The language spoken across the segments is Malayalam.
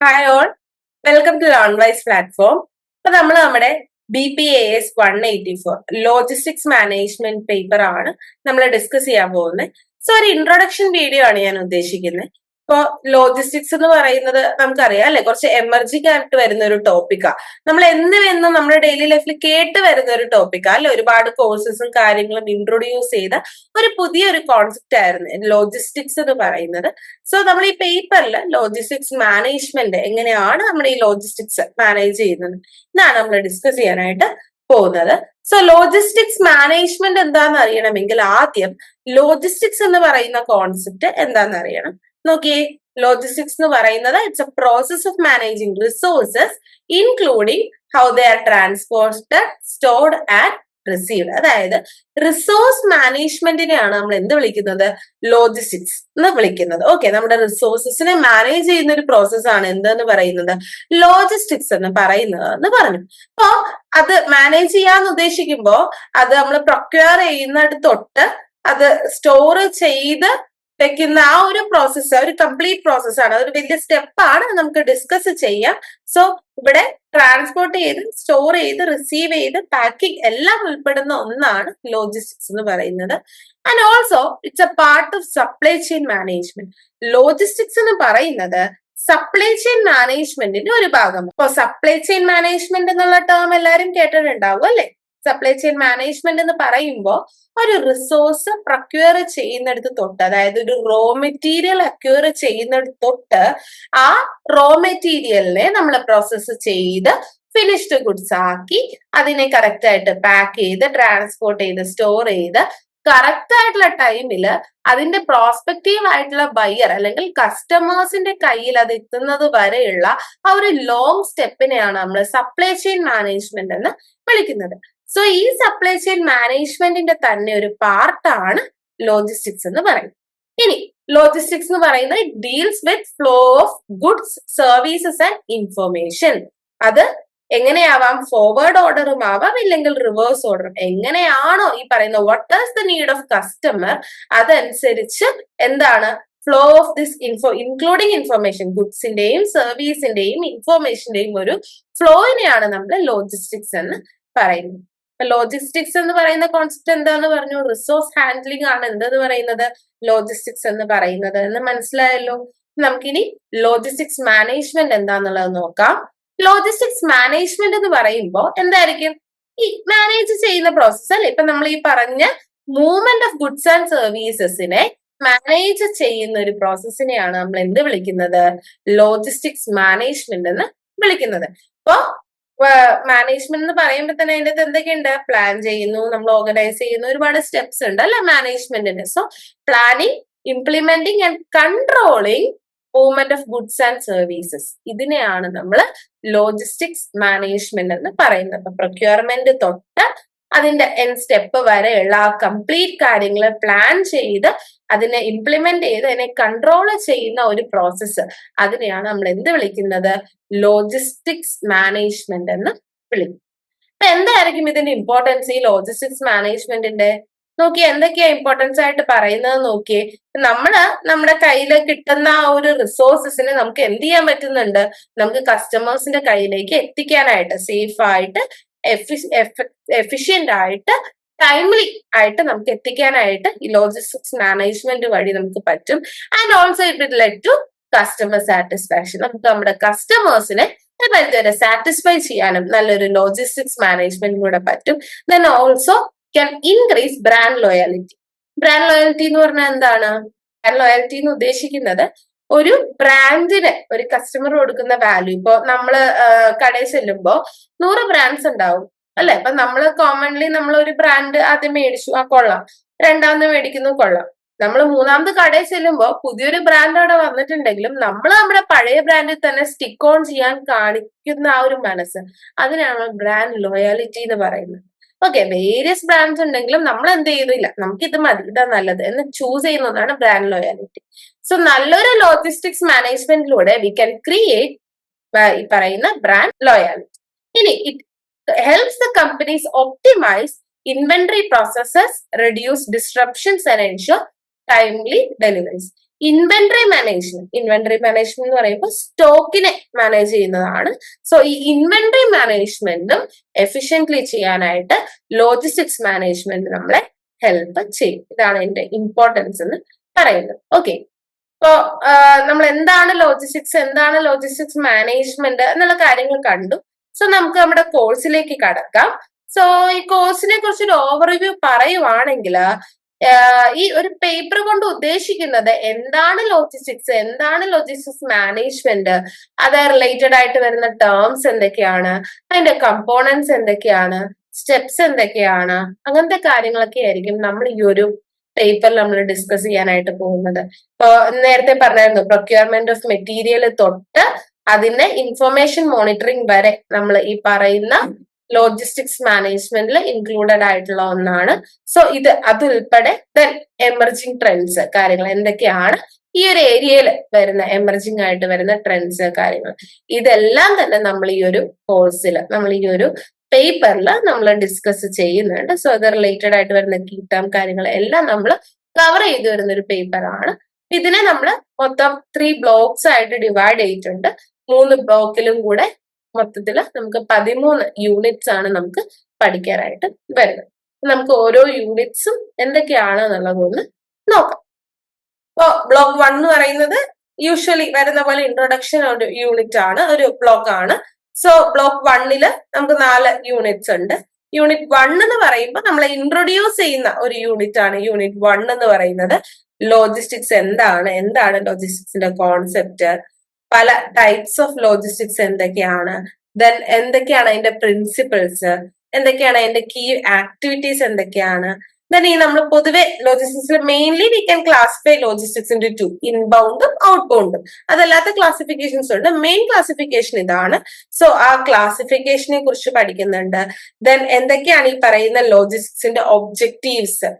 Hi all welcome to Lonewise platform അപ്പൊ നമ്മൾ നമ്മുടെ B P A S one eighty four logistics management paper ആണ് നമ്മൾ ഡിസ്കസ് ചെയ്യാൻ പോകുന്നത്. സോ ഒരു ഇൻട്രൊഡക്ഷൻ വീഡിയോ ആണ് ഞാൻ ഉദ്ദേശിക്കുന്നത്. ഇപ്പോ ലോജിസ്റ്റിക്സ് എന്ന് പറയുന്നത് നമുക്കറിയാം അല്ലെ? കുറച്ച് എമർജിങ് ആയിട്ട് വരുന്ന ഒരു ടോപ്പിക്കാ നമ്മൾ എന്നും എന്നും നമ്മുടെ ഡെയിലി ലൈഫിൽ കേട്ട് വരുന്ന ഒരു ടോപ്പിക്കാ അല്ലെ? ഒരുപാട് കോഴ്സസും കാര്യങ്ങളും ഇൻട്രൊഡ്യൂസ് ചെയ്ത ഒരു പുതിയൊരു കോൺസെപ്റ്റ് ആയിരുന്നു ലോജിസ്റ്റിക്സ് എന്ന് പറയുന്നത്. സോ നമ്മൾ ഈ പേപ്പറിൽ ലോജിസ്റ്റിക്സ് മാനേജ്മെന്റ് എങ്ങനെയാണ് നമ്മൾ ഈ ലോജിസ്റ്റിക്സ് മാനേജ് ചെയ്യുന്നത്? എന്നാണ് നമ്മൾ ഡിസ്കസ് ചെയ്യാനായിട്ട് പോകുന്നത്. സോ ലോജിസ്റ്റിക്സ് മാനേജ്മെന്റ് എന്താണെന്ന് അറിയണമെങ്കിൽ ആദ്യം ലോജിസ്റ്റിക്സ് എന്ന് പറയുന്ന കോൺസെപ്റ്റ് എന്താണെന്ന് അറിയണം. നോക്കിയേ ലോജിസ്റ്റിക്സ് എന്ന് പറയുന്നത് it's a process of managing resources including how they are transported stored and received അതായത് റിസോഴ്സ് മാനേജ്മെന്റിനെയാണ് നമ്മൾ എന്ത് വിളിക്കുന്നത്? ലോജിസ്റ്റിക്സ് എന്ന് വിളിക്കുന്നത്. ഓക്കെ നമ്മുടെ റിസോഴ്സസിനെ മാനേജ് ചെയ്യുന്ന ഒരു പ്രോസസ് ആണ് എന്തെന്ന് പറയുന്നത്? ലോജിസ്റ്റിക്സ് എന്ന് പറയുന്നത് എന്ന് പറഞ്ഞു. അപ്പോ അത് മാനേജ് ചെയ്യാന്ന് ഉദ്ദേശിക്കുമ്പോൾ അത് നമ്മൾ പ്രൊക്യൂർ ചെയ്യുന്നിടത്ത് തൊട്ട് അത് സ്റ്റോർ ചെയ്ത് വെക്കുന്ന ആ ഒരു പ്രോസസ്സ് ഒരു കംപ്ലീറ്റ് പ്രോസസ്സാണ് അതൊരു വലിയ സ്റ്റെപ്പാണ് നമുക്ക് ഡിസ്കസ് ചെയ്യാം. സോ ഇവിടെ ട്രാൻസ്പോർട്ട് ചെയ്ത് സ്റ്റോർ ചെയ്ത് റിസീവ് ചെയ്ത് പാക്കിംഗ് എല്ലാം ഉൾപ്പെടുന്ന ഒന്നാണ് ലോജിസ്റ്റിക്സ് എന്ന് പറയുന്നത്. And also it's a part of supply chain management logistics എന്ന് പറയുന്നത് സപ്ലൈ ചെയിൻ മാനേജ്മെന്റിന്റെ ഒരു ഭാഗമാണ്. ഇപ്പൊ സപ്ലൈ ചെയിൻ മാനേജ്മെന്റ് എന്നുള്ള ടേം എല്ലാവരും കേട്ടിട്ടുണ്ടാവും അല്ലെ? സപ്ലൈ ചെയിൻ മാനേജ്മെന്റ് എന്ന് പറയുമ്പോൾ ഒരു റിസോഴ്സ് പ്രക്യൂർ ചെയ്യുന്നിടത്ത് തൊട്ട് അതായത് ഒരു റോ മെറ്റീരിയൽ അക്യൂർ ചെയ്യുന്നിടത്ത് തൊട്ട് ആ റോ മെറ്റീരിയലിനെ നമ്മൾ പ്രോസസ്സ് ചെയ്ത് ഫിനിഷ്ഡ് ഗുഡ്സ് ആക്കി അതിനെ കറക്റ്റ് ആയിട്ട് പാക്ക് ചെയ്ത് ട്രാൻസ്പോർട്ട് ചെയ്ത് സ്റ്റോർ ചെയ്ത് കറക്റ്റ് ആയിട്ടുള്ള ടൈമിൽ അതിന്റെ പ്രോസ്പെക്റ്റീവ് ആയിട്ടുള്ള ബയ്യർ അല്ലെങ്കിൽ കസ്റ്റമേഴ്സിന്റെ കയ്യിൽ അത് എത്തുന്നത് വരെയുള്ള ആ ഒരു ലോങ് സ്റ്റെപ്പിനെയാണ് നമ്മൾ സപ്ലൈ ചെയിൻ മാനേജ്മെന്റ് എന്ന് വിളിക്കുന്നത്. സോ ഈ സപ്ലൈ ചെയിൻ മാനേജ്മെന്റിന്റെ തന്നെ ഒരു പാർട്ടാണ് ലോജിസ്റ്റിക്സ് എന്ന് പറയുന്നത്. ഇനി ലോജിസ്റ്റിക്സ് എന്ന് പറയുന്നത് deals with flow of goods services and information അത് എങ്ങനെയാവാം? ഫോർവേഡ് ഓർഡറും ആവാം ഇല്ലെങ്കിൽ റിവേഴ്സ് ഓർഡറും എങ്ങനെയാണോ ഈ പറയുന്ന what is the need of customer അതനുസരിച്ച് എന്താണ്? Flow of this info including information ഗുഡ്സിന്റെയും സർവീസിന്റെയും ഇൻഫർമേഷന്റെയും ഒരു ഫ്ലോയിനെയാണ് നമ്മൾ ലോജിസ്റ്റിക്സ് എന്ന് പറയുന്നത്. ലോജിസ്റ്റിക്സ് എന്ന് പറയുന്ന കോൺസെപ്റ്റ് എന്താന്ന് പറഞ്ഞു? റിസോഴ്സ് ഹാൻഡ്ലിംഗ് ആണ്. എന്തെന്ന് പറയുന്നത്? ലോജിസ്റ്റിക്സ് എന്ന് പറയുന്നത്. എന്ന് മനസ്സിലായല്ലോ? നമുക്കിനി ലോജിസ്റ്റിക്സ് മാനേജ്മെന്റ് എന്താന്നുള്ളത് നോക്കാം. ലോജിസ്റ്റിക്സ് മാനേജ്മെന്റ് എന്ന് പറയുമ്പോൾ എന്തായിരിക്കും? ഈ മാനേജ് ചെയ്യുന്ന പ്രോസസ്സ് അല്ലെ? ഇപ്പൊ നമ്മൾ ഈ പറഞ്ഞ മൂവ്മെന്റ് ഓഫ് ഗുഡ്സ് ആൻഡ് സർവീസസിനെ മാനേജ് ചെയ്യുന്ന ഒരു പ്രോസസ്സിനെയാണ് നമ്മൾ എന്ത് വിളിക്കുന്നത്? ലോജിസ്റ്റിക്സ് മാനേജ്മെന്റ് എന്ന് വിളിക്കുന്നത്. അപ്പോ മാനേജ്മെന്റ് എന്ന് പറയുമ്പോൾ തന്നെ അതിന്റെ അകത്ത് എന്തൊക്കെയുണ്ട്? പ്ലാൻ ചെയ്യുന്നു നമ്മൾ ഓർഗനൈസ് ചെയ്യുന്നു ഒരുപാട് സ്റ്റെപ്സ് ഉണ്ട് അല്ലെ മാനേജ്മെന്റിന് so planning implementing and controlling movement of goods and services ഇതിനെയാണ് നമ്മൾ ലോജിസ്റ്റിക്സ് മാനേജ്മെന്റ് എന്ന് പറയുന്നത്. അപ്പൊ പ്രൊക്യൂർമെന്റ് തൊട്ട് അതിന്റെ എൻ സ്റ്റെപ്പ് വരെയുള്ള ആ കംപ്ലീറ്റ് കാര്യങ്ങൾ പ്ലാൻ ചെയ്ത് അതിനെ ഇംപ്ലിമെന്റ് ചെയ്ത് അതിനെ കൺട്രോൾ ചെയ്യുന്ന ഒരു പ്രോസസ്സ് അതിനെയാണ് നമ്മൾ എന്ത് വിളിക്കുന്നത്? ലോജിസ്റ്റിക്സ് മാനേജ്മെന്റ് എന്ന് വിളിക്കും. അപ്പൊ എന്തായിരിക്കും ഇതിന്റെ ഇമ്പോർട്ടൻസ് ഈ ലോജിസ്റ്റിക്സ് മാനേജ്മെന്റിന്റെ നോക്കി എന്തൊക്കെയാ ഇമ്പോർട്ടൻസ് ആയിട്ട് പറയുന്നത് നോക്കിയേ. നമ്മൾ നമ്മുടെ കയ്യിൽ കിട്ടുന്ന ആ ഒരു റിസോഴ്സസിനെ നമുക്ക് എന്ത് ചെയ്യാൻ പറ്റുന്നുണ്ട്? നമുക്ക് കസ്റ്റമേഴ്സിന്റെ കയ്യിലേക്ക് എത്തിക്കാനായിട്ട് സേഫ് ആയിട്ട് എഫിഷ്യന്റ് ആയിട്ട് ടൈംലി ആയിട്ട് നമുക്ക് എത്തിക്കാനായിട്ട് ഈ ലോജിസ്റ്റിക്സ് മാനേജ്മെന്റ് വഴി നമുക്ക് പറ്റും. And also it let to customer satisfaction നമുക്ക് നമ്മുടെ കസ്റ്റമേഴ്സിനെ പരിധിവരെ സാറ്റിസ്ഫൈ ചെയ്യാനും നല്ലൊരു ലോജിസ്റ്റിക്സ് മാനേജ്മെന്റിലൂടെ പറ്റും. Then also can increase brand loyalty brand loyalty എന്ന് പറഞ്ഞാൽ എന്താണ്? ബ്രാൻഡ് ലോയാലിറ്റി എന്ന് ഉദ്ദേശിക്കുന്നത് ഒരു ബ്രാൻഡിന് ഒരു കസ്റ്റമർ കൊടുക്കുന്ന വാല്യൂ ഇപ്പോ നമ്മൾ കടയിൽ ചെല്ലുമ്പോ നൂറ് ബ്രാൻഡ്സ് ഉണ്ടാവും അല്ലെ? അപ്പൊ നമ്മൾ കോമൺലി നമ്മൾ ഒരു ബ്രാൻഡ് ആദ്യം മേടിച്ചു ആ കൊള്ളാം. രണ്ടാമത് മേടിക്കുന്നു കൊള്ളാം. നമ്മൾ മൂന്നാമത് കടയിൽ ചെല്ലുമ്പോൾ പുതിയൊരു ബ്രാൻഡ് അവിടെ വന്നിട്ടുണ്ടെങ്കിലും നമ്മൾ നമ്മുടെ പഴയ ബ്രാൻഡിൽ തന്നെ സ്റ്റിക്ക് ഓൺ ചെയ്യാൻ കാണിക്കുന്ന ആ ഒരു മനസ്സ് അതിനാണ് ബ്രാൻഡ് ലോയാലിറ്റി എന്ന് പറയുന്നത്. ഓക്കെ വേരിയസ് ബ്രാൻഡ്സ് ഉണ്ടെങ്കിലും നമ്മൾ എന്ത് ചെയ്യുന്നില്ല നമുക്ക് ഇത് മതി ഇതാ നല്ലത് എന്ന് ചൂസ് ചെയ്യുന്നതാണ് ബ്രാൻഡ് ലോയാലിറ്റി സോ നല്ലൊരു ലോജിസ്റ്റിക്സ് മാനേജ്മെന്റിലൂടെ വി ക്യാൻ ക്രിയേറ്റ് ഈ പറയുന്ന ബ്രാൻഡ് ലോയാലിറ്റി ഇനി it helps the companies optimize inventory processes reduce disruptions and ensure timely deliveries inventory management inventory management എന്ന് പറയുമ്പോൾ സ്റ്റോക്കിനെ മാനേജ് ചെയ്യുന്നതാണ്. സോ ഈ ഇൻവെന്ററി മാനേജ്മെന്റും എഫിഷ്യന്റ്ലി ചെയ്യാനായിട്ട് ലോജിസ്റ്റിക്സ് മാനേജ്മെന്റ് നമ്മളെ ഹെൽപ്പ് ചെയ്യും. ഇതാണ് എന്റെ ഇമ്പോർട്ടൻസ് എന്ന് പറയുന്നത്. ഓക്കെ ഇപ്പോ നമ്മൾ എന്താണ് ലോജിസ്റ്റിക്സ് എന്താണ് ലോജിസ്റ്റിക്സ് മാനേജ്മെന്റ് എന്നുള്ള കാര്യങ്ങൾ കണ്ടു. സോ നമുക്ക് നമ്മുടെ കോഴ്സിലേക്ക് കടക്കാം. സോ ഈ കോഴ്സിനെ കുറിച്ച് ഒരു ഓവർവ്യൂ പറയുവാണെങ്കിൽ ഈ ഒരു പേപ്പർ കൊണ്ട് ഉദ്ദേശിക്കുന്നത് എന്താണ് ലോജിസ്റ്റിക്സ് എന്താണ് ലോജിസ്റ്റിക്സ് മാനേജ്മെന്റ് അത് റിലേറ്റഡ് ആയിട്ട് വരുന്ന ടേംസ് എന്തൊക്കെയാണ് അതിന്റെ കമ്പോണൻസ് എന്തൊക്കെയാണ് സ്റ്റെപ്സ് എന്തൊക്കെയാണ് അങ്ങനത്തെ കാര്യങ്ങളൊക്കെ ആയിരിക്കും നമ്മൾ ഈ ഒരു പേപ്പറിൽ നമ്മൾ ഡിസ്കസ് ചെയ്യാനായിട്ട് പോകുന്നത്. നേരത്തെ പറഞ്ഞായിരുന്നു പ്രൊക്യൂർമെന്റ് ഓഫ് മെറ്റീരിയൽ തൊട്ട് അതിന്റെ ഇൻഫർമേഷൻ മോണിറ്ററിംഗ് വരെ നമ്മൾ ഈ പറയുന്ന ലോജിസ്റ്റിക്സ് മാനേജ്മെന്റിൽ ഇൻക്ലൂഡഡ് ആയിട്ടുള്ള ഒന്നാണ്. സോ ഇത് അതുൾപ്പെടെ ദെൻ എമർജിങ് ട്രെൻഡ്സ് കാര്യങ്ങൾ എന്തൊക്കെയാണ്? ഈ ഒരു ഏരിയയിൽ വരുന്ന എമർജിങ് ആയിട്ട് വരുന്ന ട്രെൻഡ്സ് കാര്യങ്ങൾ. ഇതെല്ലാം തന്നെ നമ്മൾ ഈ ഒരു കോഴ്സിൽ നമ്മൾ ഈ ഒരു പേപ്പറിൽ നമ്മൾ ഡിസ്കസ് ചെയ്യുന്നുണ്ട്. സോ അത് റിലേറ്റഡ് ആയിട്ട് വരുന്ന കീ ടേം കാര്യങ്ങൾ എല്ലാം നമ്മൾ കവർ ചെയ്തു വരുന്ന ഒരു പേപ്പറാണ് ഇതിനെ നമ്മൾ മൊത്തം ത്രീ ബ്ലോക്സ് ആയിട്ട് ഡിവൈഡ് ചെയ്തിട്ടുണ്ട്. മൂന്ന് ബ്ലോക്കിലും കൂടെ മൊത്തത്തിൽ നമുക്ക് പതിമൂന്ന് യൂണിറ്റ്സ് ആണ് നമുക്ക് പഠിക്കാനായിട്ട് വരുന്നത്. നമുക്ക് ഓരോ യൂണിറ്റ്സും എന്തൊക്കെയാണ് എന്നുള്ളതൊന്ന് നോക്കാം. ഇപ്പോ ബ്ലോക്ക് വൺ എന്ന് പറയുന്നത് യൂഷ്വലി വരുന്ന പോലെ ഇൻട്രൊഡക്ഷൻ ഒരു യൂണിറ്റ് ആണ്. ഒരു ബ്ലോക്ക് ആണ്. സോ ബ്ലോക്ക് വണ്ണിൽ നമുക്ക് നാല് യൂണിറ്റ്സ് ഉണ്ട്. യൂണിറ്റ് വൺ എന്ന് പറയുമ്പോൾ നമ്മൾ ഇൻട്രൊഡ്യൂസ് ചെയ്യുന്ന ഒരു യൂണിറ്റ് ആണ് യൂണിറ്റ് വൺ എന്ന് പറയുന്നത്. ലോജിസ്റ്റിക്സ് എന്താണ്? എന്താണ് ലോജിസ്റ്റിക്സിന്റെ കോൺസെപ്റ്റ് പല ടൈപ്സ് ഓഫ് ലോജിസ്റ്റിക്സ് എന്തൊക്കെയാണ്? ദെൻ എന്തൊക്കെയാണ് അതിന്റെ പ്രിൻസിപ്പിൾസ് എന്തൊക്കെയാണ് അതിന്റെ കീ ആക്ടിവിറ്റീസ് എന്തൊക്കെയാണ്? ഈ നമ്മൾ പൊതുവെ ലോജിസ്റ്റിക്സിൽ mainly we can classify logistics in two ഇൻബൗണ്ടും ഔട്ട് ബൗണ്ടും അതല്ലാത്ത ക്ലാസിഫിക്കേഷൻസ് ഉണ്ട്. മെയിൻ ക്ലാസിഫിക്കേഷൻ ഇതാണ്. സോ ആ ക്ലാസിഫിക്കേഷനെ കുറിച്ച് പഠിക്കുന്നുണ്ട്. ദെൻ എന്തൊക്കെയാണ് ഈ പറയുന്ന ലോജിസ്റ്റിക്സിന്റെ ഒബ്ജക്റ്റീവ്സ്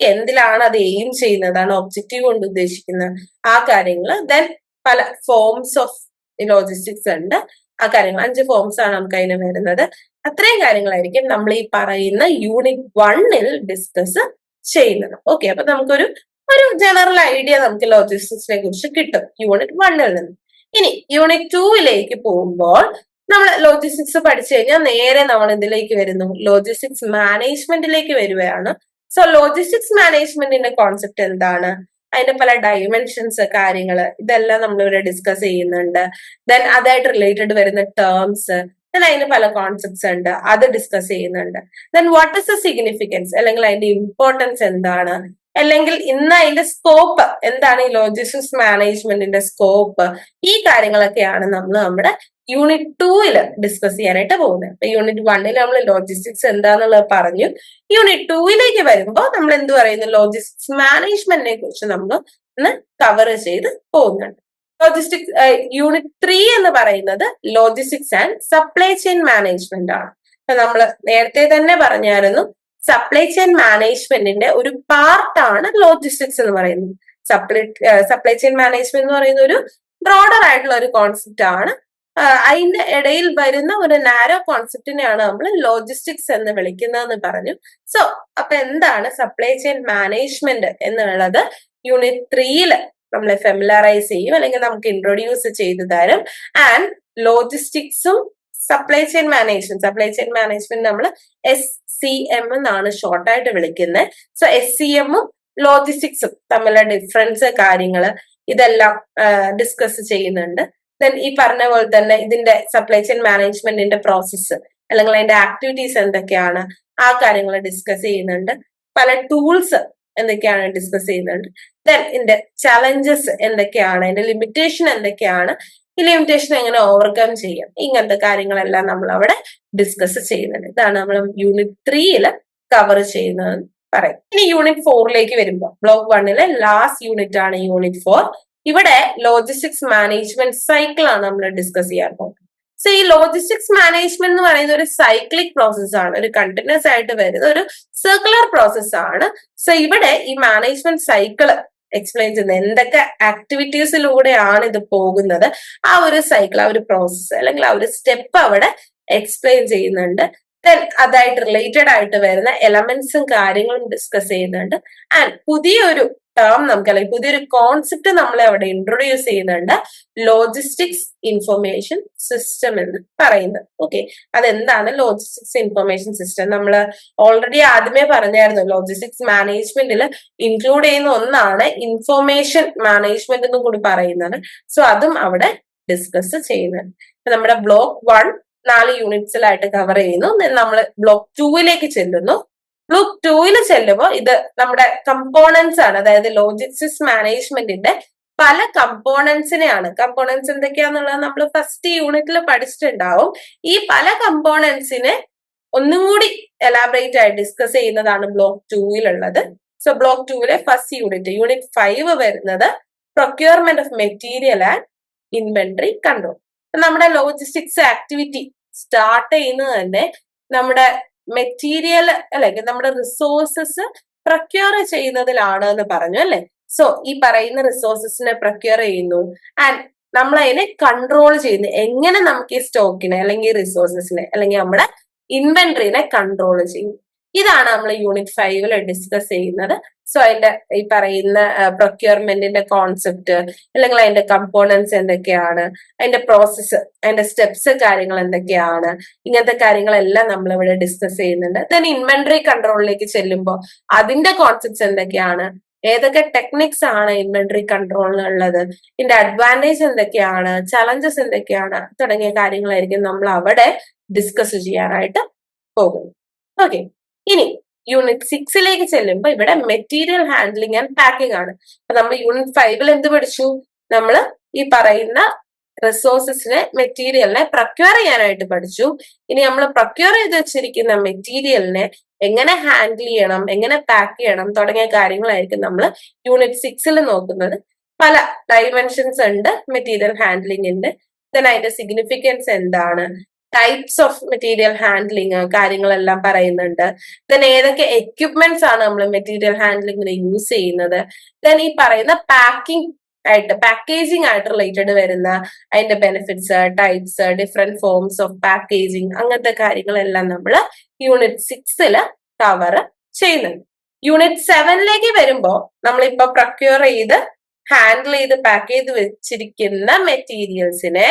എന്തിലാണ് അത് എയിം ചെയ്യുന്നത്? ആണ് ഒബ്ജക്റ്റീവ് കൊണ്ട് ഉദ്ദേശിക്കുന്നത് ആ കാര്യങ്ങൾ ദെൻ പല ഫോംസ് ഓഫ് ലോജിസ്റ്റിക്സ് ഉണ്ട്. ആ കാര്യങ്ങൾ അഞ്ച് ഫോംസ് ആണ് നമുക്ക് അതിന് വരുന്നത്. അത്രയും കാര്യങ്ങളായിരിക്കും നമ്മൾ ഈ പറയുന്ന യൂണിറ്റ് വണ്ണിൽ ഡിസ്കസ് ചെയ്യുന്നത്. ഓക്കെ അപ്പൊ നമുക്കൊരു ഒരു ജനറൽ ഐഡിയ നമുക്ക് ലോജിസ്റ്റിക്സിനെ കുറിച്ച് കിട്ടും യൂണിറ്റ് വണ്ണിൽ നിന്ന്. ഇനി യൂണിറ്റ് ടൂവിലേക്ക് പോകുമ്പോൾ നമ്മൾ ലോജിസ്റ്റിക്സ് പഠിച്ചു കഴിഞ്ഞാൽ നേരെ നമ്മൾ ഇതിലേക്ക് വരുന്നു ലോജിസ്റ്റിക്സ് മാനേജ്മെന്റിലേക്ക് വരികയാണ് സോ ലോജിസ്റ്റിക്സ് മാനേജ്മെന്റിന്റെ കോൺസെപ്റ്റ് എന്താണ്? അതിന്റെ പല ഡയമെൻഷൻസ് കാര്യങ്ങൾ ഇതെല്ലാം നമ്മൾ ഇവിടെ ഡിസ്കസ് ചെയ്യുന്നുണ്ട്. ദെൻ അതായിട്ട് റിലേറ്റഡ് വരുന്ന ടേംസ് ദെൻ അതിന് പല കോൺസെപ്റ്റ്സ് ഉണ്ട്. അത് ഡിസ്കസ് ചെയ്യുന്നുണ്ട്. Then what is the significance അല്ലെങ്കിൽ അതിന്റെ ഇമ്പോർട്ടൻസ് എന്താണ്? അല്ലെങ്കിൽ ഇന്ന് അതിന്റെ സ്കോപ്പ് എന്താണ് ഈ ലോജിസ്റ്റിക്സ് മാനേജ്മെന്റിന്റെ സ്കോപ്പ് ഈ കാര്യങ്ങളൊക്കെയാണ് നമ്മൾ നമ്മുടെ യൂണിറ്റ് ടൂവിൽ ഡിസ്കസ് ചെയ്യാനായിട്ട് പോകുന്നത്. അപ്പൊ യൂണിറ്റ് വണ്ണിൽ നമ്മൾ ലോജിസ്റ്റിക്സ് എന്താന്നുള്ളത് പറഞ്ഞു. യൂണിറ്റ് ടൂവിലേക്ക് വരുമ്പോൾ നമ്മൾ എന്ത് പറയുന്നു? ലോജിസ്റ്റിക്സ് മാനേജ്മെന്റിനെ കുറിച്ച് നമ്മൾ ഇന്ന് കവർ ചെയ്ത് പോകുന്നുണ്ട്. ലോജിസ്റ്റിക്സ് യൂണിറ്റ് ത്രീ എന്ന് പറയുന്നത് logistics and supply chain management ആണ്. നമ്മൾ നേരത്തെ തന്നെ പറഞ്ഞായിരുന്നു സപ്ലൈ ചെയിൻ മാനേജ്മെന്റിന്റെ ഒരു പാർട്ടാണ് ലോജിസ്റ്റിക്സ് എന്ന് പറയുന്നത്. സപ്ലൈ സപ്ലൈ ചെയിൻ മാനേജ്മെന്റ് എന്ന് പറയുന്ന ഒരു ബ്രോഡർ ആയിട്ടുള്ള ഒരു കോൺസെപ്റ്റ് ആണ്. അതിന്റെ ഇടയിൽ വരുന്ന ഒരു നാരോ കോൺസെപ്റ്റിനെയാണ് നമ്മൾ ലോജിസ്റ്റിക്സ് എന്ന് വിളിക്കുന്നതെന്ന് പറഞ്ഞു. സോ അപ്പൊ എന്താണ് സപ്ലൈ ചെയിൻ മാനേജ്മെന്റ് എന്നുള്ളത്? യൂണിറ്റ് ത്രീയിൽ നമ്മളെ ഫെമിലറൈസ് ചെയ്യും അല്ലെങ്കിൽ നമുക്ക് ഇൻട്രൊഡ്യൂസ് ചെയ്തു തരും. And ലോജിസ്റ്റിക്സും supply chain management supply chain management നമ്മൾ എസ് സി എം എന്നാണ് ഷോർട്ടായിട്ട് വിളിക്കുന്നത് സോ എസ് സി എമ്മും ലോജിസ്റ്റിക്സും തമ്മിലുള്ള ഡിഫറൻസ് കാര്യങ്ങൾ ഇതെല്ലാം ഡിസ്കസ് ചെയ്യുന്നുണ്ട്. ദെൻ ഈ പറഞ്ഞ പോലെ തന്നെ ഇതിന്റെ സപ്ലൈ ചെയിൻ മാനേജ്മെന്റിന്റെ പ്രോസസ്സ് അല്ലെങ്കിൽ അതിന്റെ ആക്ടിവിറ്റീസ് എന്തൊക്കെയാണ് ആ കാര്യങ്ങൾ ഡിസ്കസ് ചെയ്യുന്നുണ്ട്. പല ടൂൾസ് എന്തൊക്കെയാണ് ഡിസ്കസ് ചെയ്യുന്നുണ്ട് ദെൻ ഇതിന്റെ ചലഞ്ചസ് എന്തൊക്കെയാണ് അതിന്റെ ലിമിറ്റേഷൻ എന്തൊക്കെയാണ് ഈ ലിമിറ്റേഷൻ എങ്ങനെ ഓവർകം ചെയ്യാം ഇങ്ങനത്തെ കാര്യങ്ങളെല്ലാം നമ്മൾ അവിടെ ഡിസ്കസ് ചെയ്യുന്നുണ്ട്. ഇതാണ് നമ്മൾ യൂണിറ്റ് ത്രീയിൽ കവർ ചെയ്യുന്നത് പറയും. ഇനി യൂണിറ്റ് ഫോറിലേക്ക് വരുമ്പോൾ ബ്ലോക്ക് വണ്ണിലെ ലാസ്റ്റ് യൂണിറ്റ് ആണ് യൂണിറ്റ് ഫോർ ഇവിടെ ലോജിസ്റ്റിക്സ് മാനേജ്മെന്റ് സൈക്കിൾ ആണ് നമ്മൾ ഡിസ്കസ് ചെയ്യാൻ പോകുന്നത്. സോ ഈ ലോജിസ്റ്റിക്സ് മാനേജ്മെന്റ് എന്ന് പറയുന്ന ഒരു സൈക്ലിക് പ്രോസസ് ആണ്. ഒരു കണ്ടിന്യൂസ് ആയിട്ട് വരുന്ന ഒരു സർക്കുലർ പ്രോസസ് ആണ്. സോ ഇവിടെ ഈ മാനേജ്മെന്റ് സൈക്കിൾ എക്സ്പ്ലെയിൻ ചെയ്യുന്നത് എന്തൊക്കെ ആക്ടിവിറ്റീസിലൂടെയാണ് ഇത് പോകുന്നത്. ആ ഒരു സൈക്കിൾ ആ ഒരു പ്രോസസ് അല്ലെങ്കിൽ ആ ഒരു സ്റ്റെപ്പ് അവിടെ എക്സ്പ്ലെയിൻ ചെയ്യുന്നുണ്ട്. ദെൻ അതായിട്ട് റിലേറ്റഡ് ആയിട്ട് വരുന്ന എലമെന്റ്സും കാര്യങ്ങളും ഡിസ്കസ് ചെയ്യുന്നുണ്ട്. ആൻഡ് പുതിയൊരു ടേം നമുക്ക് അല്ലെങ്കിൽ പുതിയൊരു കോൺസെപ്റ്റ് നമ്മൾ അവിടെ ഇൻട്രൊഡ്യൂസ് ചെയ്യുന്നുണ്ട്. ലോജിസ്റ്റിക്സ് ഇൻഫർമേഷൻ സിസ്റ്റം എന്ന് പറയുന്നത്. ഓക്കെ അതെന്താണ് ലോജിസ്റ്റിക്സ് ഇൻഫർമേഷൻ സിസ്റ്റം നമ്മൾ ഓൾറെഡി ആദ്യമേ പറഞ്ഞായിരുന്നു ലോജിസ്റ്റിക്സ് മാനേജ്മെന്റിൽ ഇൻക്ലൂഡ് ചെയ്യുന്ന ഒന്നാണ് ഇൻഫർമേഷൻ മാനേജ്മെന്റ് എന്നും കൂടി പറയുന്നത്. സോ അതും അവിടെ ഡിസ്കസ് ചെയ്യുന്നുണ്ട്. നമ്മുടെ ബ്ലോക്ക് വൺ നാല് യൂണിറ്റ്സിലായിട്ട് കവർ ചെയ്യുന്നു. നമ്മൾ ബ്ലോക്ക് ടൂവിലേക്ക് ചെല്ലുന്നു. ബ്ലോക്ക് ടൂയിൽ ചെല്ലുമ്പോൾ ഇത് നമ്മുടെ കമ്പോണൻസ് ആണ്. അതായത് ലോജിസ്റ്റിക്സ് മാനേജ്മെന്റിന്റെ പല കമ്പോണൻസിനെയാണ് കമ്പോണൻസ് എന്തൊക്കെയാന്നുള്ളത് നമ്മൾ ഫസ്റ്റ് യൂണിറ്റിൽ പഠിച്ചിട്ടുണ്ടാവും. ഈ പല കമ്പോണൻസിനെ ഒന്നും കൂടി എലാബറേറ്റ് ആയി ഡിസ്കസ് ചെയ്യുന്നതാണ് ബ്ലോക്ക് ടൂവിലുള്ളത് സോ ബ്ലോക്ക് ടൂവിലെ ഫസ്റ്റ് യൂണിറ്റ് യൂണിറ്റ് ഫൈവ് വരുന്നത് procurement of material and inventory control നമ്മുടെ ലോജിസ്റ്റിക്സ് ആക്ടിവിറ്റി സ്റ്റാർട്ട് ചെയ്യുന്നത് തന്നെ നമ്മുടെ മെറ്റീരിയൽ അല്ലെങ്കിൽ നമ്മുടെ റിസോഴ്സസ് പ്രൊക്യൂർ ചെയ്യുന്നതിലാണ് എന്ന് പറഞ്ഞു അല്ലെ. സോ ഈ പറയുന്ന റിസോഴ്സസിനെ പ്രൊക്യൂർ ചെയ്യുന്നു. ആൻഡ് നമ്മൾ അതിനെ കൺട്രോൾ ചെയ്യുന്നു. എങ്ങനെ നമുക്ക് ഈ സ്റ്റോക്കിനെ അല്ലെങ്കിൽ റിസോഴ്സസിനെ അല്ലെങ്കിൽ നമ്മുടെ ഇൻവെന്ററിനെ കൺട്രോൾ ചെയ്യും. ഇതാണ് നമ്മൾ യൂണിറ്റ് ഫൈവിൽ ഡിസ്കസ് ചെയ്യുന്നത്. സോ അതിന്റെ ഈ പറയുന്ന പ്രൊക്യൂർമെന്റിന്റെ കോൺസെപ്റ്റ് അല്ലെങ്കിൽ അതിന്റെ കമ്പോണൻസ് എന്തൊക്കെയാണ് അതിന്റെ പ്രോസസ്സ് അതിന്റെ സ്റ്റെപ്സ് കാര്യങ്ങൾ എന്തൊക്കെയാണ് ഇങ്ങനത്തെ കാര്യങ്ങളെല്ലാം നമ്മൾ ഇവിടെ ഡിസ്കസ് ചെയ്യുന്നുണ്ട്. ദെൻ ഇൻവെന്ററി കൺട്രോളിലേക്ക് ചെല്ലുമ്പോൾ അതിന്റെ കോൺസെപ്റ്റ്സ് എന്തൊക്കെയാണ് ഏതൊക്കെ ടെക്നിക്സ് ആണ് ഇൻവെന്ററി കൺട്രോളിനുള്ളത് ഇതിന്റെ അഡ്വാന്റേജ് എന്തൊക്കെയാണ് ചലഞ്ചസ് എന്തൊക്കെയാണ് തുടങ്ങിയ കാര്യങ്ങളായിരിക്കും നമ്മൾ അവിടെ ഡിസ്കസ് ചെയ്യാനായിട്ട് പോകുന്നത്. ഓക്കെ ഇനി യൂണിറ്റ് സിക്സിലേക്ക് ചെല്ലുമ്പോൾ ഇവിടെ മെറ്റീരിയൽ ഹാൻഡ്ലിംഗ് ആൻഡ് പാക്കിംഗ് ആണ്. അപ്പൊ നമ്മൾ യൂണിറ്റ് ഫൈവിൽ എന്ത് പഠിച്ചു? നമ്മൾ ഈ പറയുന്ന റിസോഴ്സസിനെ മെറ്റീരിയലിനെ പ്രൊക്യൂർ ചെയ്യാനായിട്ട് പഠിച്ചു. ഇനി നമ്മൾ പ്രൊക്യൂർ ചെയ്ത് വെച്ചിരിക്കുന്ന മെറ്റീരിയലിനെ എങ്ങനെ ഹാൻഡിൽ ചെയ്യണം എങ്ങനെ പാക്ക് ചെയ്യണം തുടങ്ങിയ കാര്യങ്ങളായിരിക്കും നമ്മൾ യൂണിറ്റ് സിക്സിൽ നോക്കുന്നത്. പല ഡൈമെൻഷൻസ് ഉണ്ട് മെറ്റീരിയൽ ഹാൻഡ്ലിംഗിന്റെ ദെൻ അതിന്റെ സിഗ്നിഫിക്കൻസ് എന്താണ്? ടൈപ്സ് ഓഫ് മെറ്റീരിയൽ ഹാൻഡ്ലിങ് കാര്യങ്ങളെല്ലാം പറയുന്നുണ്ട്. ദെൻ ഏതൊക്കെ എക്യുപ്മെന്റ്സ് ആണ് നമ്മൾ മെറ്റീരിയൽ ഹാൻഡ്ലിങ്ങിന് യൂസ് ചെയ്യുന്നത്? ദെൻ ഈ പറയുന്ന പാക്കിംഗ് ആയിട്ട് പാക്കേജിംഗ് ആയിട്ട് റിലേറ്റഡ് വരുന്ന അതിന്റെ benefits types different forms of packaging അങ്ങനത്തെ കാര്യങ്ങളെല്ലാം നമ്മൾ യൂണിറ്റ് സിക്സിൽ കവർ ചെയ്യുന്നുണ്ട്. യൂണിറ്റ് സെവനിലേക്ക് വരുമ്പോൾ നമ്മളിപ്പോ പ്രൊക്യൂർ ചെയ്ത് ഹാൻഡിൽ ചെയ്ത് പാക്ക് ചെയ്ത് വെച്ചിരിക്കുന്ന മെറ്റീരിയൽസിനെ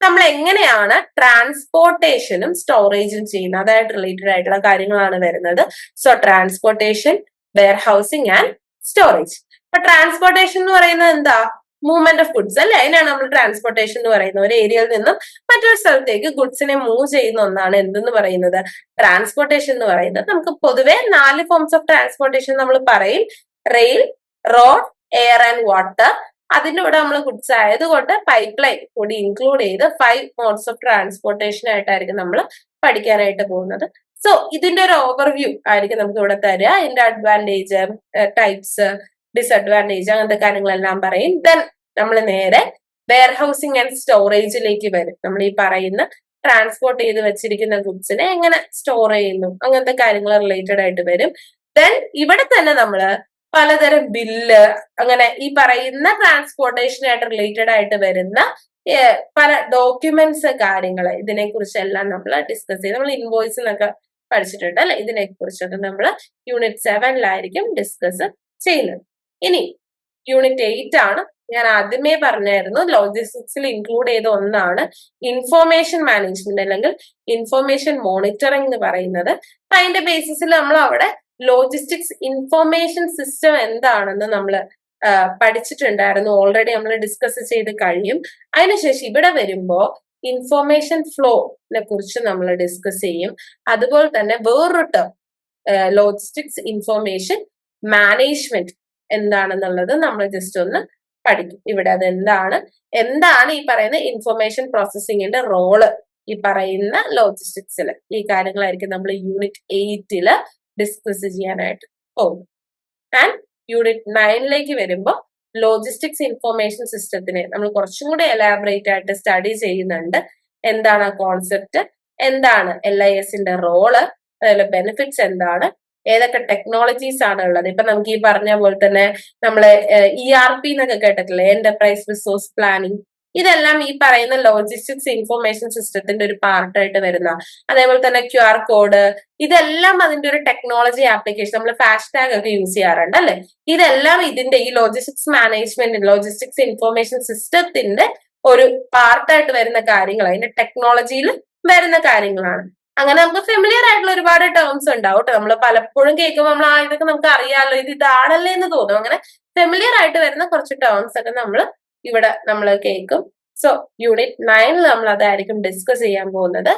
നമ്മൾ എങ്ങനെയാണ് ട്രാൻസ്പോർട്ടേഷനും സ്റ്റോറേജും ചെയ്യുന്നത്? അതായിട്ട് റിലേറ്റഡ് ആയിട്ടുള്ള കാര്യങ്ങളാണ് വരുന്നത്. So transportation warehousing and storage അപ്പൊ ട്രാൻസ്പോർട്ടേഷൻ എന്ന് പറയുന്നത് എന്താ? മൂവ്മെന്റ് ഓഫ് ഗുഡ്സ് അല്ലെ? അതിനാണ് നമ്മൾ ട്രാൻസ്പോർട്ടേഷൻ എന്ന് പറയുന്നത്. ഒരു ഏരിയയിൽ നിന്നും മറ്റൊരു സ്ഥലത്തേക്ക് ഗുഡ്സിനെ മൂവ് ചെയ്യുന്ന ഒന്നാണ് എന്തെന്ന് പറയുന്നത്? ട്രാൻസ്പോർട്ടേഷൻ എന്ന് പറയുന്നത്. നമുക്ക് പൊതുവെ നാല് ഫോംസ് ഓഫ് ട്രാൻസ്പോർട്ടേഷൻ നമ്മൾ പറയും. Rail road air and water അതിന്റെ കൂടെ നമ്മൾ ഗുഡ്സ് ആയതുകൊണ്ട് പൈപ്പ് ലൈൻ കൂടി ഇൻക്ലൂഡ് ചെയ്ത് ഫൈവ് മോഡ്സ് ഓഫ് ട്രാൻസ്പോർട്ടേഷൻ ആയിട്ടായിരിക്കും നമ്മൾ പഠിക്കാനായിട്ട് പോകുന്നത്. സോ ഇതിന്റെ ഒരു ഓവർവ്യൂ ആയിരിക്കും നമുക്ക് ഇവിടെ തരിക. ഇതിന്റെ അഡ്വാന്റേജ് ടൈപ്സ് ഡിസഡ്വാന്റേജ് അങ്ങനത്തെ കാര്യങ്ങളെല്ലാം പറയും. ദെൻ നമ്മൾ നേരെ വെയർ ഹൗസിംഗ് ആൻഡ് സ്റ്റോറേജിലേക്ക് വരും. നമ്മൾ ഈ പറയുന്ന ട്രാൻസ്പോർട്ട് ചെയ്ത് വെച്ചിരിക്കുന്ന ഗുഡ്സിനെ എങ്ങനെ സ്റ്റോർ ചെയ്യുന്നു? അങ്ങനത്തെ കാര്യങ്ങൾ റിലേറ്റഡ് ആയിട്ട് വരും. ദെൻ ഇവിടെ തന്നെ നമ്മൾ പലതരം ബില്ല് അങ്ങനെ ഈ പറയുന്ന ട്രാൻസ്പോർട്ടേഷനായിട്ട് റിലേറ്റഡ് ആയിട്ട് വരുന്ന പല ഡോക്യുമെന്റ്സ് കാര്യങ്ങൾ ഇതിനെ കുറിച്ചെല്ലാം നമ്മൾ ഡിസ്കസ് ചെയ്ത് നമ്മൾ ഇൻവോയ്സ് എന്നൊക്കെ പഠിച്ചിട്ടുണ്ട് അല്ലെ? ഇതിനെ കുറിച്ചൊക്കെ നമ്മൾ യൂണിറ്റ് സെവനിലായിരിക്കും ഡിസ്കസ് ചെയ്യുന്നത്. ഇനി യൂണിറ്റ് എയ്റ്റ് ആണ്. ഞാൻ ആദ്യമേ പറഞ്ഞായിരുന്നു ലോജിസ്റ്റിക്സിൽ ഇൻക്ലൂഡ് ചെയ്ത ഒന്നാണ് ഇൻഫോർമേഷൻ മാനേജ്മെന്റ് അല്ലെങ്കിൽ ഇൻഫോർമേഷൻ മോണിറ്ററിംഗ് എന്ന് പറയുന്നത്. അതിന്റെ ബേസിസിൽ നമ്മൾ അവിടെ ലോജിസ്റ്റിക്സ് ഇൻഫർമേഷൻ സിസ്റ്റം എന്താണെന്ന് നമ്മൾ പഠിച്ചിട്ടുണ്ടായിരുന്നു. ഓൾറെഡി നമ്മൾ ഡിസ്കസ് ചെയ്ത് കഴിയും അതിനുശേഷം ഇവിടെ വരുമ്പോൾ ഇൻഫോർമേഷൻ ഫ്ലോനെ കുറിച്ച് നമ്മൾ ഡിസ്കസ് ചെയ്യും. അതുപോലെ തന്നെ വേറൊരു ടേം ലോജിസ്റ്റിക്സ് ഇൻഫോർമേഷൻ മാനേജ്മെന്റ് എന്താണെന്നുള്ളത് നമ്മൾ ജസ്റ്റ് ഒന്ന് പഠിക്കും. ഇവിടെ അത് എന്താണ് എന്താണ് ഈ പറയുന്ന ഇൻഫർമേഷൻ പ്രോസസ്സിങ്ങിന്റെ റോൾ ഈ പറയുന്ന ലോജിസ്റ്റിക്സിൽ ഈ കാര്യങ്ങളായിരിക്കും നമ്മൾ യൂണിറ്റ് എയ്റ്റിൽ ഡിസ്കസ് ചെയ്യാനായിട്ട് പോകും ആൻഡ് യൂണിറ്റ് നയനിലേക്ക് വരുമ്പോൾ ലോജിസ്റ്റിക്സ് ഇൻഫോർമേഷൻ സിസ്റ്റത്തിനെ നമ്മൾ കുറച്ചും കൂടി എലാബറേറ്റ് ആയിട്ട് സ്റ്റഡി ചെയ്യുന്നുണ്ട്. എന്താണ് ആ കോൺസെപ്റ്റ് എന്താണ് എൽ ഐ എസിന്റെ റോൾ അതുപോലെ ബെനിഫിറ്റ്സ് എന്താണ്? ഏതൊക്കെ ടെക്നോളജീസ് ആണ് ഉള്ളത്? ഇപ്പൊ നമുക്ക് ഈ പറഞ്ഞ പോലെ തന്നെ നമ്മൾ ഇ ആർ പി എന്നൊക്കെ കേട്ടിട്ടില്ലേ? എന്റർപ്രൈസ് റിസോഴ്സ് പ്ലാനിങ് ഇതെല്ലാം ഈ പറയുന്ന ലോജിസ്റ്റിക്സ് ഇൻഫർമേഷൻ സിസ്റ്റത്തിന്റെ ഒരു പാർട്ടായിട്ട് വരുന്ന അതേപോലെ തന്നെ ക്യു ആർ കോഡ് ഇതെല്ലാം അതിന്റെ ഒരു ടെക്നോളജി ആപ്ലിക്കേഷൻ നമ്മൾ ഫാഷ് ടാഗ് ഒക്കെ യൂസ് ചെയ്യാറുണ്ട് അല്ലെ? ഇതെല്ലാം ഇതിന്റെ ഈ ലോജിസ്റ്റിക്സ് മാനേജ്മെന്റ് ലോജിസ്റ്റിക്സ് ഇൻഫർമേഷൻ സിസ്റ്റത്തിന്റെ ഒരു പാർട്ടായിട്ട് വരുന്ന കാര്യങ്ങൾ അതിന്റെ ടെക്നോളജിയിൽ വരുന്ന കാര്യങ്ങളാണ്. അങ്ങനെ നമുക്ക് ഫെമിലിയർ ആയിട്ടുള്ള ഒരുപാട് ടേംസ് ഉണ്ടാവും നമ്മൾ പലപ്പോഴും കേൾക്കുമ്പോൾ നമ്മൾ ആ ഇതൊക്കെ നമുക്ക് അറിയാമല്ലോ ഇത് ഇതാണല്ലേ എന്ന് തോന്നും. അങ്ങനെ ഫെമിലിയർ ആയിട്ട് വരുന്ന കുറച്ച് ടേംസ് ഒക്കെ നമ്മൾ ഇവിടെ നമ്മൾ കേൾക്കും. സോ യൂണിറ്റ് നയനിൽ നമ്മൾ അതായിരിക്കും ഡിസ്കസ് ചെയ്യാൻ പോകുന്നത്.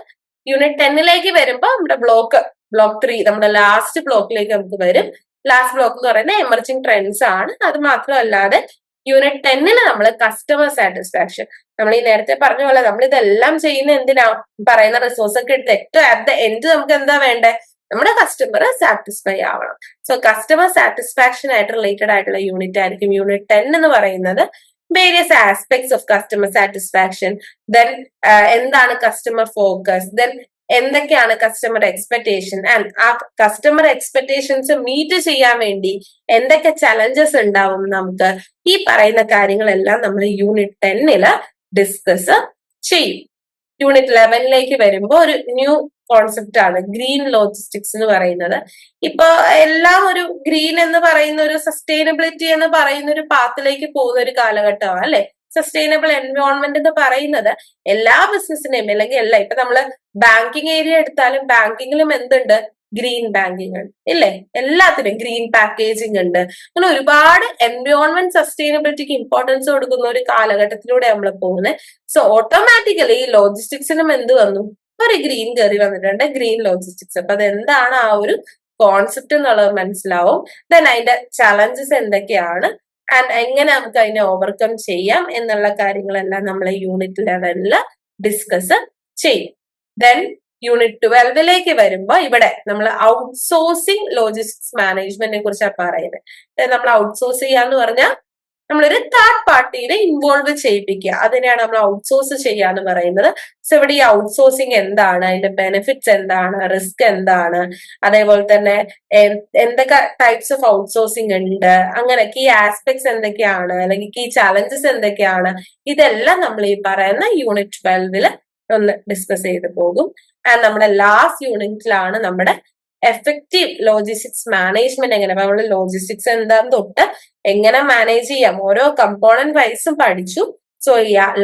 യൂണിറ്റ് ടെന്നിലേക്ക് വരുമ്പോൾ നമ്മുടെ ബ്ലോക്ക് ബ്ലോക്ക് ത്രീ നമ്മുടെ ലാസ്റ്റ് ബ്ലോക്കിലേക്ക് നമുക്ക് വരും. ലാസ്റ്റ് ബ്ലോക്ക് എന്ന് പറയുന്നത് എമർജിങ് ട്രെൻഡ്സ് ആണ്. അത് മാത്രമല്ലാതെ യൂണിറ്റ് ടെന്നിന് നമ്മൾ കസ്റ്റമർ സാറ്റിസ്ഫാക്ഷൻ നമ്മൾ ഈ നേരത്തെ പറഞ്ഞ പോലെ നമ്മൾ ഇതെല്ലാം ചെയ്യുന്ന എന്തിനാ? പറയുന്ന റിസോഴ്സ് ഒക്കെ എടുത്ത് ഏറ്റവും അറ്റ് ദ എൻഡ് നമുക്ക് എന്താ വേണ്ടേ? നമ്മുടെ കസ്റ്റമർ സാറ്റിസ്ഫൈ ആവണം. സോ കസ്റ്റമർ സാറ്റിസ്ഫാക്ഷൻ ആയിട്ട് റിലേറ്റഡ് ആയിട്ടുള്ള യൂണിറ്റ് ആയിരിക്കും യൂണിറ്റ് ടെൻ എന്ന് പറയുന്നത്. Various aspects of customer satisfaction then എന്താണ് കസ്റ്റമർ ഫോക്കസ് ദെൻ എന്തൊക്കെയാണ് കസ്റ്റമർ എക്സ്പെക്ടേഷൻ ആൻഡ് ആ കസ്റ്റമർ എക്സ്പെക്ടേഷൻസ് മീറ്റ് ചെയ്യാൻ വേണ്ടി എന്തൊക്കെ ചലഞ്ചസ് ഉണ്ടാവും നമുക്ക്? ഈ പറയുന്ന കാര്യങ്ങളെല്ലാം നമ്മൾ യൂണിറ്റ് ടെന്നിൽ ഡിസ്കസ് ചെയ്യും. യൂണിറ്റ് ലെവനിലേക്ക് വരുമ്പോൾ ഒരു ന്യൂ കോൺസെപ്റ്റ് ആണ്. ഗ്രീൻ ലോജിസ്റ്റിക്സ് എന്ന് പറയുന്നത്. ഇപ്പൊ എല്ലാം ഒരു ഗ്രീൻ എന്ന് പറയുന്ന ഒരു സസ്റ്റൈനബിലിറ്റി എന്ന് പറയുന്ന ഒരു പാത്തിലേക്ക് പോകുന്ന ഒരു കാലഘട്ടമാണ് അല്ലെ? സസ്റ്റൈനബിൾ എൻവയോൺമെന്റ് എന്ന് പറയുന്നത് എല്ലാ ബിസിനസിനെയും അല്ലെങ്കിൽ എല്ലാ ഇപ്പൊ നമ്മൾ ബാങ്കിങ് ഏരിയ എടുത്താലും ബാങ്കിങ്ങിലും എന്തുണ്ട്? ഗ്രീൻ ബാങ്കിങ് ഇല്ലേ? എല്ലാത്തിനും ഗ്രീൻ പാക്കേജിംഗ് ഉണ്ട്. അങ്ങനെ ഒരുപാട് എൻവയോൺമെന്റ് സസ്റ്റൈനബിലിറ്റിക്ക് ഇമ്പോർട്ടൻസ് കൊടുക്കുന്ന ഒരു കാലഘട്ടത്തിലൂടെ നമ്മൾ പോകുന്നത് സോ ഓട്ടോമാറ്റിക്കലി ഈ ലോജിസ്റ്റിക്സിനും എന്ത് വന്നു? ഒരു ഗ്രീൻ കയറി വന്നിട്ടുണ്ട്. ഗ്രീൻ ലോജിസ്റ്റിക്സ് അപ്പൊ അതെന്താണ് ആ ഒരു കോൺസെപ്റ്റ് എന്നുള്ളത് മനസ്സിലാവും. ദെൻ അതിന്റെ ചലഞ്ചസ് എന്തൊക്കെയാണ്? ആൻഡ് എങ്ങനെ നമുക്ക് അതിനെ ഓവർകം ചെയ്യാം? എന്നുള്ള കാര്യങ്ങളെല്ലാം നമ്മൾ യൂണിറ്റ് ലെവലിൽ ഡിസ്കസ് ചെയ്യും. ദെൻ യൂണിറ്റ് ട്വൽവിലേക്ക് വരുമ്പോൾ ഇവിടെ നമ്മൾ ഔട്ട്സോഴ്സിംഗ് ലോജിസ്റ്റിക്സ് മാനേജ്മെന്റിനെ കുറിച്ചാണ് പറയുന്നത് നമ്മൾ ഔട്ട്സോഴ്സ് ചെയ്യാന്ന് പറഞ്ഞാൽ നമ്മളൊരു തേർഡ് പാർട്ടിനെ ഇൻവോൾവ് ചെയ്യിപ്പിക്കുക. അതിനെയാണ് നമ്മൾ ഔട്ട്സോഴ്സ് ചെയ്യാന്ന് പറയുന്നത്. സോ ഇവിടെ ഈ ഔട്ട്സോഴ്സിങ് എന്താണ്? അതിന്റെ ബെനിഫിറ്റ്സ് എന്താണ്? റിസ്ക് എന്താണ്? അതേപോലെ തന്നെ എന്തൊക്കെ ടൈപ്സ് ഓഫ് ഔട്ട്സോഴ്സിങ് ഉണ്ട്? അങ്ങനെ കീ ആസ്പെക്ട്സ് എന്തൊക്കെയാണ്? അല്ലെങ്കിൽ കീ ചലഞ്ചസ് എന്തൊക്കെയാണ്? ഇതെല്ലാം നമ്മൾ ഈ പറയുന്ന യൂണിറ്റ് ട്വൽവിൽ ഒന്ന് ഡിസ്കസ് ചെയ്ത് പോകും. ആൻഡ് നമ്മുടെ ലാസ്റ്റ് യൂണിറ്റിലാണ് നമ്മുടെ എഫക്റ്റീവ് ലോജിസ്റ്റിക്സ് മാനേജ്മെന്റ് എങ്ങനെ? നമ്മൾ ലോജിസ്റ്റിക്സ് എന്താന്ന് തൊട്ട് എങ്ങനെ മാനേജ് ചെയ്യാം? ഓരോ കമ്പോണന്റ് വൈസും പഠിച്ചു. സോ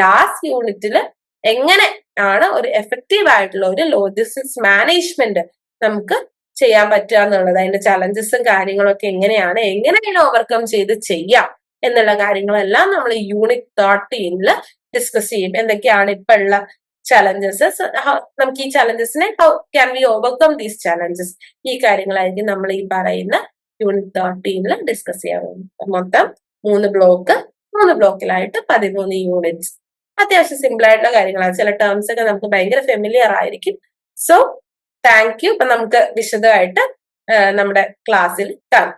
ലാസ്റ്റ് യൂണിറ്റിൽ എങ്ങനെ ആണ് ഒരു എഫക്റ്റീവ് ആയിട്ടുള്ള ഒരു ലോജിസ്റ്റിക്സ് മാനേജ്മെന്റ് നമുക്ക് ചെയ്യാൻ പറ്റുക എന്നുള്ളത്? അതിന്റെ ചലഞ്ചസും കാര്യങ്ങളൊക്കെ എങ്ങനെയാണ്? എങ്ങനെയാണ് ഓവർകം ചെയ്ത് ചെയ്യാം? എന്നുള്ള കാര്യങ്ങളെല്ലാം നമ്മൾ യൂണിറ്റ് തേർട്ടീനിൽ ഡിസ്കസ് ചെയ്യും. എന്തൊക്കെയാണ് ഇപ്പൊ ഉള്ള ചലഞ്ചസ് നമുക്ക് ഈ ചലഞ്ചസിനെ how can we overcome these challenges ഈ കാര്യങ്ങളായിരിക്കും നമ്മൾ ഈ പറയുന്ന യൂണിറ്റ് തേർട്ടീനിൽ ഡിസ്കസ് ചെയ്യാൻ പോകുന്നത്. മൊത്തം മൂന്ന് ബ്ലോക്ക് മൂന്ന് ബ്ലോക്കിലായിട്ട് പതിമൂന്ന് യൂണിറ്റ്സ് അത്യാവശ്യം സിമ്പിൾ ആയിട്ടുള്ള കാര്യങ്ങളാണ്. ചില ടേംസ് ഒക്കെ നമുക്ക് ഭയങ്കര ഫെമിലിയർ ആയിരിക്കും. സോ താങ്ക് യു അപ്പൊ നമുക്ക് വിശദമായിട്ട് നമ്മുടെ ക്ലാസ്സിൽ കാണാം.